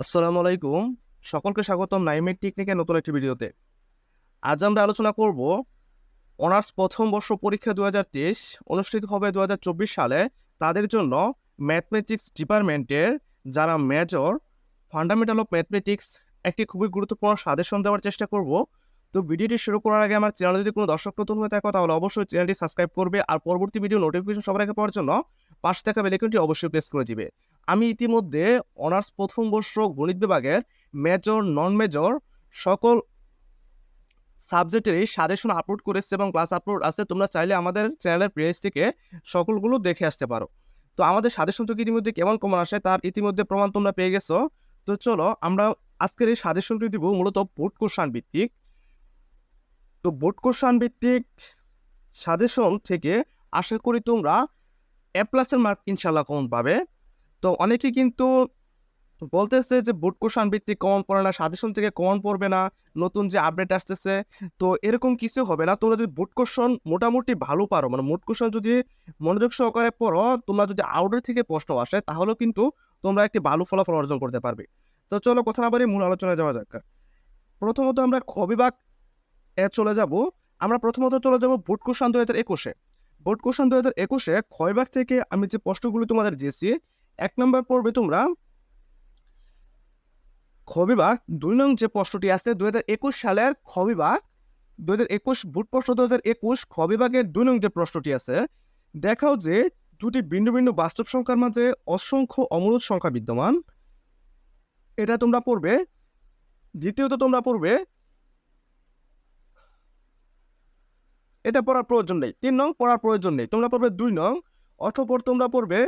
আসসালামু আলাইকুম। সকলকে স্বাগতম নাইমেট টেকনিকে নতুন একটি ভিডিওতে। আজ আমরা আলোচনা করব, অনার্স প্রথম বর্ষ পরীক্ষা দু হাজার তেইশ অনুষ্ঠিত হবে দু হাজার চব্বিশ সালে। তাদের জন্য ম্যাথমেটিক্স ডিপার্টমেন্টের যারা মেজর ফান্ডামেন্টাল অফ ম্যাথমেটিক্স একটি খুবই গুরুত্বপূর্ণ সাজেশন দেওয়ার চেষ্টা করব। তো ভিডিওটি শুরু করার আগে আমার চ্যানেলে যদি কোনো দর্শক নতুন হয়ে থাকো তাহলে অবশ্যই চ্যানেলটি সাবস্ক্রাইব করবে আর পরবর্তী ভিডিও নোটিফিকেশন সবার আগে পাওয়ার জন্য পাশে থাকা বেলাইকনটি অবশ্যই প্রেস করে দিবে। আমি ইতিমধ্যে অনার্স প্রথম বর্ষ গণিত বিভাগের মেজর নন মেজর সকল সাবজেক্টেরই সাজেশন আপলোড করেছে এবং ক্লাস আপলোড আছে। তোমরা চাইলে আমাদের চ্যানেলের পেজ থেকে সকলগুলো দেখে আসতে পারো। তো আমাদের সাজেশন সাজেশনটুকু ইতিমধ্যে কেমন কমন আসে তার ইতিমধ্যে প্রমাণ তোমরা পেয়ে গেছো। তো চলো আমরা আজকের এই সাজেশনটি দিব মূলত বোর্ড কোশ্চান ভিত্তিক। তো বোর্ড কোশ্চান ভিত্তিক সাজেশন থেকে আশা করি তোমরা এ প্লাসের মার্ক ইনশাল্লাহ কমন পাবে। তো অনেকে কিন্তু বলতেছে যে বোর্ড কোশ্চান ভিত্তিক কমন পড়ে না, সাজেশন থেকে কমন পড়বে না, নতুন যে আপডেট আসতেছে। তো এরকম কিছু হবে না। তোমরা যদি বোর্ড কোশ্চন মোটামুটি ভালো পারো মানে মোট কোশ্চন যদি মনোযোগ সহকারে পড়ো, তোমরা যদি আউটের থেকে প্রশ্ন আসে, তাহলেও কিন্তু তোমরা একটি ভালো ফলাফল অর্জন করতে পারবে। তো চলো কথা না বাড়ি মূল আলোচনায় যাওয়া যাক। প্রথমত আমরা খ বিভাগ এ চলে যাব। আমরা প্রথমত চলে যাব বোর্ড কোশ্চান দু হাজার একুশে। ভোট কোশ্চান দু হাজার একুশে বিভাগ থেকে আমি যে প্রশ্নগুলো তোমাদের দিয়েছি, এক নম্বর পড়বে তোমরা খ বিভাগ দুই নং যে প্রশ্নটি আছে দু হাজার একুশ সালের খ বিভাগ, দু হাজার একুশ ভোট প্রশ্ন দু হাজার একুশ খ বিভাগের দুই নং যে প্রশ্নটি আছে, দেখাও যে দুটি ভিন্ন ভিন্ন বাস্তব সংখ্যার মাঝে অসংখ্য অমূলত সংখ্যা বিদ্যমান। এটা তোমরা পড়বে। দ্বিতীয়ত তোমরা পড়বে এটা পড়ার প্রয়োজন নেই। তিন নং পড়ার প্রয়োজন নেই। তোমরা পড়বে দুই নং অথপর তোমরা পড়বে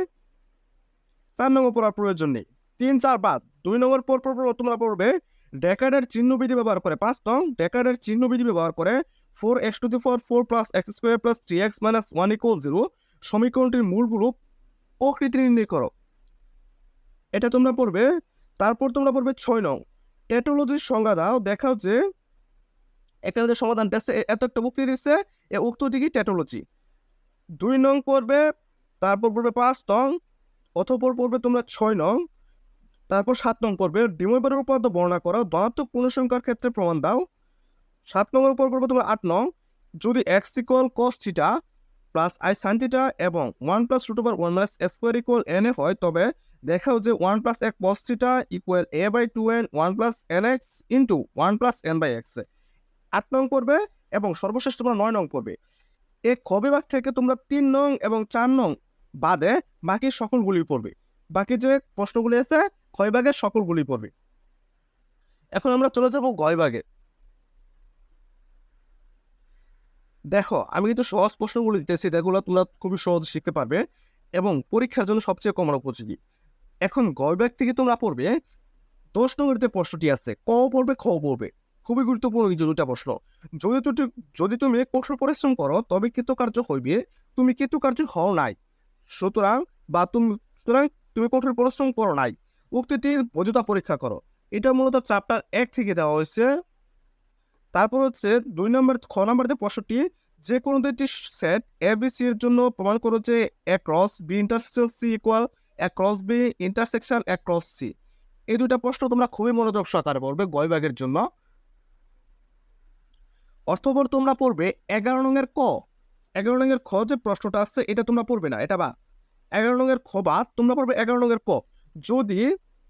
চার নং পড়ার প্রয়োজন নেই। তিন, চার বাদ। দুই নম্বর পর পর তোমরা পড়বে ডেকার্ডের চিহ্নবিধি ব্যবহার করে। পাঁচ নং ডেকার্ডের চিহ্নবিধি ব্যবহার করে four x to the four four plus x square plus three x minus one equal zero সমীকরণটির মূলগুলো প্রকৃতি নির্ণয় করো। এটা তোমরা পড়বে। তারপর তোমরা পড়বে ছয় নং। টেটোলজির সংজ্ঞা দাও। দেখাও যে এখানে যে সমাধানটা এত একটা উক্তি দিচ্ছে এ উক্তটি কি টেটোলজি দুই নং পড়বে তারপর পড়বে পাঁচ নং অথপর পড়বে তোমরা ছয় নং, তারপর সাত নং পড়বে ডিমোবারের উপাদ্য বর্ণনা করো, ধনাত্মক পূর্ণসংখ্যার ক্ষেত্রে প্রমাণ দাও। সাত নম্বর উপর পড়বে তোমরা আট নং, যদি x equal cos theta plus i sine theta এবং one plus root over one minus square equal N F হয়, তবে দেখাও যে ওয়ান প্লাস এক cos theta equal a by two N one plus N x into one plus N by x আট নং পড়বে এবং সর্বশেষ তোমরা নয় নং পড়বে। এ খ থেকে তোমরা তিন নং এবং চার নং বাদে বাকি সকলগুলি পড়বে। বাকি যে প্রশ্নগুলি আছে ক্ষয় ভাগের সকলগুলি পড়বে। এখন আমরা চলে যাব গয় দেখো, আমি কিন্তু সহজ প্রশ্নগুলো দিতেছি, যেগুলো তোমরা খুবই সহজে শিখতে পারবে এবং পরীক্ষার জন্য সবচেয়ে কম উপযোগী। এখন গয় ভাগ থেকে তোমরা পড়বে, দশ নম্বর যে প্রশ্নটি আছে ক পড়বে খ পড়বে। খুবই গুরুত্বপূর্ণ এই দুটা প্রশ্ন। যদি তুমি যদি তুমি কঠোর পরিশ্রম করো, তবে কৃতকার্য হইবে। তুমি কৃতকার্য হও নাই। সুতরাং বা তুমি সুতরাং তুমি কঠোর পরিশ্রম করো নাই। উক্তিটির বৈধতা পরীক্ষা করো। এটা মূলত চ্যাপ্টার এক থেকে দেওয়া হয়েছে। তারপর হচ্ছে দুই নম্বর, খ নম্বর যে প্রশ্নটি, যে কোনো দুইটি সেট এ বি সি এর জন্য প্রমাণ করো যে A cross B intersection C equal A cross B intersection A cross C এই দুইটা প্রশ্ন তোমরা খুবই মনোযোগ সহকারে পড়বে গয়বাগের জন্য। অর্থপর তোমরা পড়বে এগারো নঙের ক। এগারো নঙের খ যে প্রশ্নটা আছে এটা তোমরা পড়বে না, এটা বা। এগারো নঙের খ বা, তোমরা পড়বে এগারো নঙের ক। যদি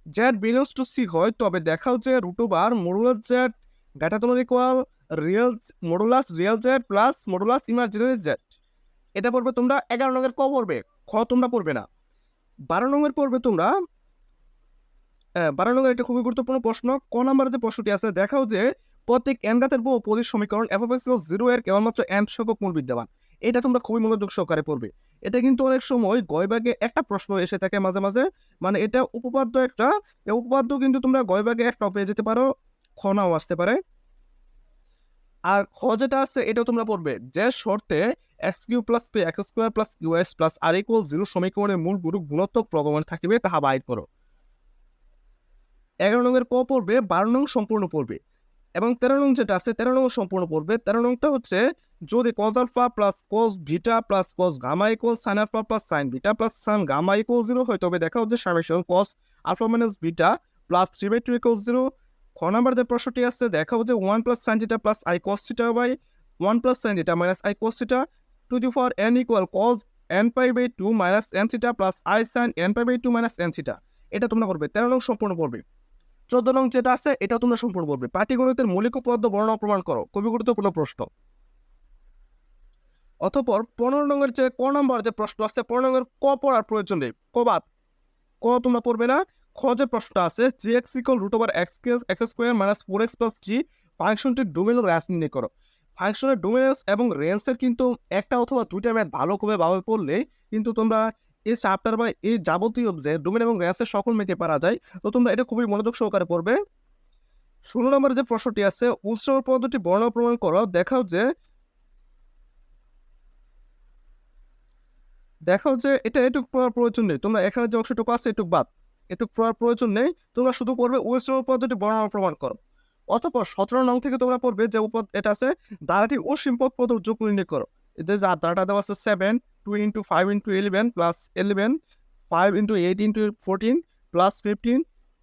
জেড বিলংস টু সি হয়, তবে দেখাও যে root over modulus Z data তোমার equal real modulus real Z plus modulus imaginary Z এটা পড়বে তোমরা এগারো নঙের ক পড়বে, খ তোমরা পড়বে না। বারো নঙের পড়বে তোমরা বারো নঙের একটা খুবই গুরুত্বপূর্ণ প্রশ্ন, ক নাম্বারের যে প্রশ্নটি আছে, দেখাও যে প্রত্যেক এন গাতের বহু পদের সমীকরণ এফ এক্স জিরো এর কেবলমাত্র এন সংখ্যক মূল বিদ্যমান। এটা তোমরা খুবই মনোযোগ সহকারে পড়বে। এটা কিন্তু অনেক সময় গয়বাগে একটা প্রশ্ন এসে থাকে মাঝে মাঝে। মানে এটা উপপাদ্য একটা উপপাদ্য কিন্তু তোমরা গয়বাগে একটা পেয়ে যেতে পারো, খ নাও আসতে পারে। আর খ যেটা আছে এটাও তোমরা পড়বে। যে শর্তে x Q plus P x square plus Q S plus R equal zero সমীকরণের মূল গুরু গুণাত্মক প্রগমন থাকিবে, তাহা বাইর করো। এগারো নংয়ের ক পড়বে, বারো নং সম্পূর্ণ পড়বে। এবং তেরো নং যেটা আছে, তেরো নং সম্পূর্ণ পড়বে। তেরো নংটা হচ্ছে যদি cos alpha plus cos beta plus cos gamma equal sine alpha plus sine beta plus sine gamma equal zero হয়, তবে দেখা হচ্ছে summation cos alpha minus beta plus three by two equal zero খ নাম্বার যে প্রশ্নটি আছে দেখাবো যে one plus sine theta plus i cos theta by one plus sine theta minus i cos theta to the four N equal cos N pi by two minus N theta plus i sine N pi by two minus N theta এটা তোমরা করবে, তেরো নং সম্পূর্ণ করবে চোদ্দ নং যেটা আছে, এটা তোমরা সম্পূর্ণ করবে পাটিগণিতের মৌলিক উপপাদ্য বর্ণনা প্রমাণ করো। খুবই গুরুত্বপূর্ণ প্রশ্ন। অতপর পনেরো নম্বরের যে ক নম্বর যে প্রশ্ন আছে, পনেরো নম্বরের ক পড়ার প্রয়োজন নেই। কবাদ ক তোমরা পড়বে না। খ যে প্রশ্নটা আছে G x equal root over x x square minus four x plus G ফাংশনটির ডোমেন র্যাস নির্ণয় করো। ফাংশনের ডোমেন্স এবং রেঞ্জের কিন্তু একটা অথবা দুইটা ম্যাথ ভালো করে ভাবে পড়লে কিন্তু তোমরা এই চ্যাপ্টার বা এই যাবতীয় যে ডোমেন এবং রেঞ্জের সকল মেতে পারা যায়, তো তোমরা এটা খুবই মনোযোগ সহকারে পড়বে। ষোলো নম্বরের যে প্রশ্নটি আছে উৎস পদ্ধতি বর্ণনা প্রমাণ করো, দেখাও যে দেখাও যে এটা এটুক পড়ার প্রয়োজন নেই। তোমরা এখানে যে অংশটুকু আছে, এটুক বাদ। এটুক পড়ার প্রয়োজন নেই। তোমরা শুধু পড়বে ওয়েস্ট পদ্ধতি বর্ণনা প্রমাণ করো। অতপর সতেরো নং থেকে তোমরা পড়বে যে উপদ এটা আছে, দ্বারাটি অসীম পদ পদ যোগ নির্ণয় করো। যে যা দ্বারাটা দেওয়া আছে seven two into five into eleven plus eleven five into eight into fourteen plus fifteen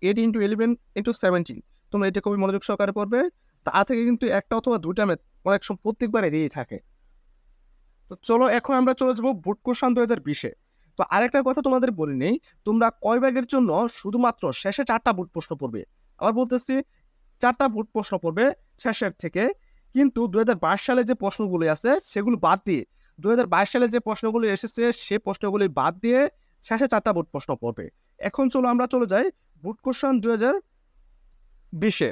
eight into eleven into seventeen তোমরা এটা খুবই মনোযোগ সহকারে পড়বে। তা থেকে কিন্তু একটা অথবা দুইটা ম্যাথ অনেক সময় প্রত্যেকবারে দিয়েই থাকে। তো চলো এখন আমরা চলে যাব বুট কোশ্চান দু হাজার বিশে। তো আরেকটা কথা তোমাদের বলি নেই, তোমরা কয় ব্যাগের জন্য শুধুমাত্র শেষে চারটা বুট প্রশ্ন পড়বে? আবার বলতেছি, চারটা বুট প্রশ্ন পড়বে শেষের থেকে। কিন্তু দু হাজার বাইশ সালে যে প্রশ্নগুলি আছে, সেগুলো বাদ দিয়ে দুই হাজার বাইশ সালে যে প্রশ্নগুলি এসেছে, সে প্রশ্নগুলি বাদ দিয়ে শেষে চারটা বুট প্রশ্ন পড়বে। এখন চলো আমরা চলে যাই বুট কোশ্চান দু হাজার বিশে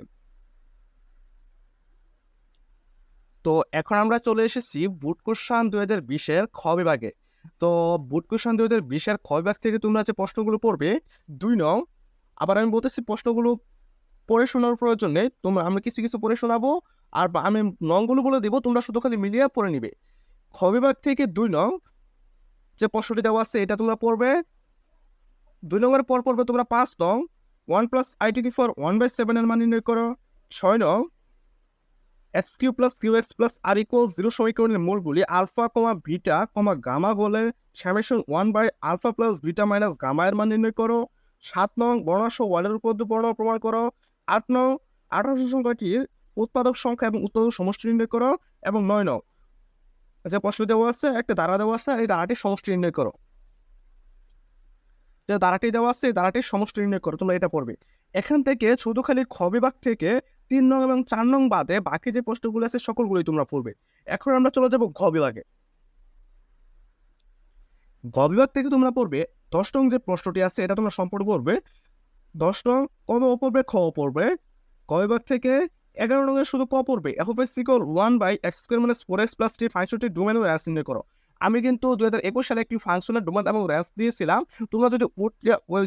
তো এখন আমরা চলে এসেছি বুট কোশ্চান দু হাজার বিশের খ বিভাগে। তো বুট কোশ্চান দু হাজার বিশের খ বিভাগ থেকে তোমরা যে প্রশ্নগুলো পড়বে, দুই নং, আবার আমি বলতেছি প্রশ্নগুলো পড়ে শোনার প্রয়োজন নেই, তোমরা আমি কিছু কিছু পড়ে শোনাবো, আর আমি নংগুলো বলে দিব, তোমরা শুধু খালি মিলিয়ে পড়ে নিবে। খ বিভাগ থেকে দুই নং যে প্রশ্নটি দেওয়া আছে, এটা তোমরা পড়বে। দুই নম্বরের পর পড়বে তোমরা পাঁচ নং one plus i T four one by সেভেনের মান নির্ণয় করো। ছয় নং x Q plus Q x plus R equal zero সমীকরণের মূলগুলি alpha comma beta comma gamma হলে summation one by alpha plus beta minus gamma এর মান নির্ণয় করো। সাত নং বর্ণাশ ওয়ালের উপর বর্ণ প্রমাণ করো। আট নং, আঠারোশো সংখ্যাটির উৎপাদক সংখ্যা এবং উৎপাদক সমষ্টি নির্ণয় করো। এবং নয় নং যে প্রশ্ন দেওয়া আছে, একটা দ্বারা দেওয়া আছে এই দ্বারাটির সমষ্টি নির্ণয় করো। যে দ্বারাটি দেওয়া আছে, এই দ্বারাটির সমষ্টি নির্ণয় করো, তোমরা এটা পড়বে। এখান থেকে শুধু খালি খ বিভাগ থেকে তিন নং এবং চার নং বাদে বাকি যে প্রশ্নগুলো আছে, সকলগুলোই তোমরা পড়বে। এখন আমরা চলে যাব ঘ বিভাগে। ঘ বিভাগ থেকে তোমরা পড়বে, দশ নং যে প্রশ্নটি আছে, এটা তোমরা সম্পূর্ণ পড়বে। দশ নং কবে পড়বে, খ পড়বে। ক বিভাগ থেকে এগারো রঙের শুধু ক পড়বে F of x equal one by x square minus four x plus T ফাংশনটি ডোমেন ও র্যাস নির্ণয় করো। আমি কিন্তু দু হাজার একুশ সালে একটি ফাংশনের ডোমেন এবং র্যাস দিয়েছিলাম। তোমরা যদি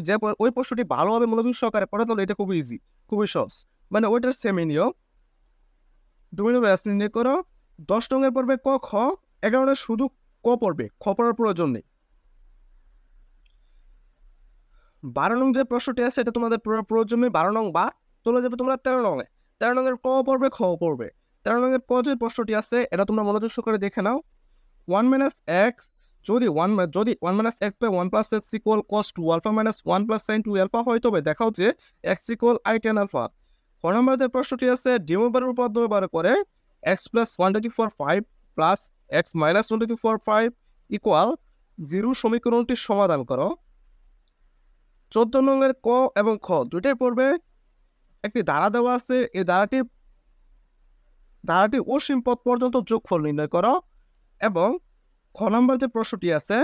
যে, ওই প্রশ্নটি ভালোভাবে মনোযোগ সহকারে পড়ো, তাহলে এটা খুবই ইজি খুবই সহজ। মানে ওইটার সেমই নিয়ম। ডোমেন ও নির্ণয় করো। দশ রঙের পড়বে ক, খ এগারোটা শুধু ক পড়বে, খ পড়ার প্রয়োজন নেই। বারো নং যে প্রশ্নটি আছে, এটা তোমাদের প্রয়োজন নেই। বারো নং বা চলে যাবে তোমরা তেরো নঙে তেরো নঙের ক পড়বে খ পড়বে তেরো নঙের ক যে প্রশ্নটি আছে, এটা তোমরা মনোযোগ করে দেখে নাও। ওয়ান মাইনাস এক্স যদি ওয়ান যদি one minus x by one plus x equal cos two alpha minus one plus sine two alpha হয়, তবে দেখাও যে x equal i tan alpha ক নম্বর যে প্রশ্নটি আছে ডিমোবারের উপর ব্যবহার করে x plus one twenty four five plus x minus one twenty four five equal zero সমীকরণটির সমাধান করো। চোদ্দ নংয়ের ক এবং খ, দুইটাই পড়বে। একটি ধারা দেওয়া আছে, এই ধারাটি ধারাটি অসীম পথ পর্যন্ত যোগফল নির্ণয় করো এবং খ নম্বর যে প্রশ্নটি আছে,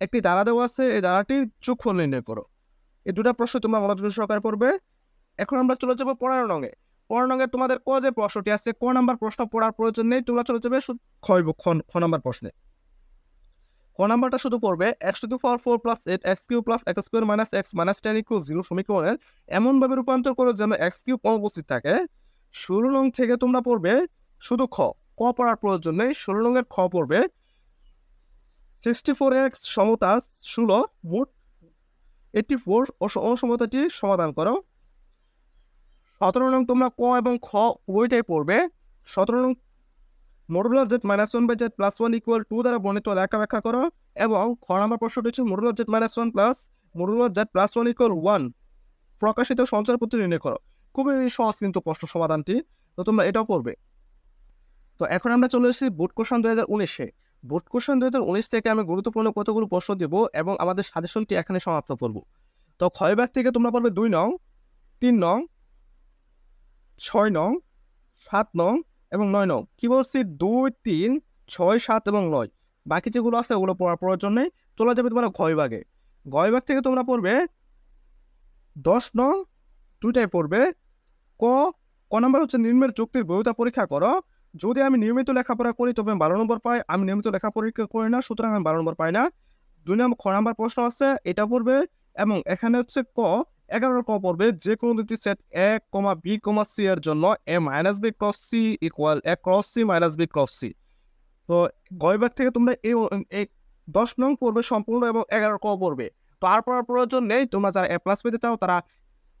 একটি ধারা দেওয়া আছে, এই ধারাটির যোগফল নির্ণয় করো। এই দুটা প্রশ্ন তোমরা মনোযোগ সহকারে পড়বে। এখন আমরা চলে যাব পনেরো নঙে পনেরো নঙে তোমাদের ক যে প্রশ্নটি আছে, ক নাম্বার প্রশ্ন পড়ার প্রয়োজন নেই, তোমরা চলে যাবে শুধু খ খ প্রশ্নে। ক নাম্বারটা শুধু পড়বে x to the power four plus eight x Q plus x square minus x minus ten equal zero সমীকরণের এমনভাবে রূপান্তর করো যেন এক্স কিউব অনুপস্থিত থাকে। ষোলো নং থেকে তোমরা পড়বে শুধু খ। ক পড়ার প্রয়োজন নেই। ষোলো নংয়ের খ পড়বে সিক্সটি ফোর এক্স সমতা ষোলো মোট এইটটি ফোর অসমতাটির সমাধান করো। সতেরো নং তোমরা ক এবং খ উভয়টাই পড়বে। সতেরো নং modular Z minus one by Z plus one equal two দ্বারা বর্ণিত লেখা ব্যাখ্যা করো এবং খ নাম্বার প্রশ্নটি হচ্ছে modular Z minus one plus modular Z plus one equal one প্রকাশিত সঞ্চার সঞ্চয়পত্র নির্ণয় করো। খুবই সহজ কিন্তু প্রশ্ন সমাধানটি। তো তোমরা এটাও করবে তো এখন আমরা চলে এসেছি বোর্ড কোশ্চেন দুই হাজার উনিশে। বোর্ড কোশ্চেন দুই হাজার উনিশ থেকে আমি গুরুত্বপূর্ণ কতগুলো প্রশ্ন দেব এবং আমাদের সাজেশনটি এখানে সমাপ্ত করব। তো ক্ষয়বাগ থেকে তোমরা পারবে দুই নং, তিন নং, ছয় নং, সাত নং এবং নয় নং। কি বলছি? দুই, তিন, ছয়, সাত এবং নয়। বাকি যেগুলো আছে, ওগুলো পড়ার প্রয়োজন নেই চলে যাবে তোমরা ক্ষয়বাগে গয়বাগ থেকে তোমরা পড়বে দশ নং দুইটাই পড়বে ক। ক নাম্বার হচ্ছে নিম্নের যুক্তির বৈধতা পরীক্ষা করো। যদি আমি নিয়মিত লেখাপড়া করি, তবে বারো নম্বর পাই। আমি নিয়মিত লেখাপড়া করি না, সুতরাং আমি বারো নম্বর পাই না। দুই নম্বর খ নাম্বার প্রশ্ন আছে, এটা পড়বে। এবং এখানে হচ্ছে ক। এগারো ক পড়বে যে কোনো দুটি set A comma B comma C এর জন্য A minus B cross C equal A cross C minus B cross C তো গয়বাগ থেকে তোমরা এই দশ নং পড়বে সম্পূর্ণ এবং এগারো ক পড়বে তো আর পড়ার প্রয়োজন নেই, তোমরা যারা এ প্লাস পেতে চাও তারা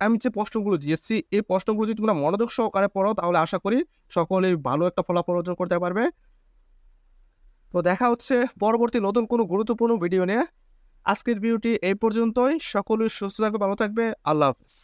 আমি যে প্রশ্নগুলো দিয়েছি, এই প্রশ্নগুলো যদি তোমরা মনোযোগ সহকারে পড়ো তাহলে আশা করি সকলেই ভালো একটা ফলাফল অর্জন করতে পারবে। তো দেখা হচ্ছে পরবর্তী নতুন কোনো গুরুত্বপূর্ণ ভিডিও নিয়ে। আজকের ভিডিওটি এই পর্যন্তই। সকলেই সুস্থ থাকবে ভালো থাকবে। আল্লাহ হাফিজ।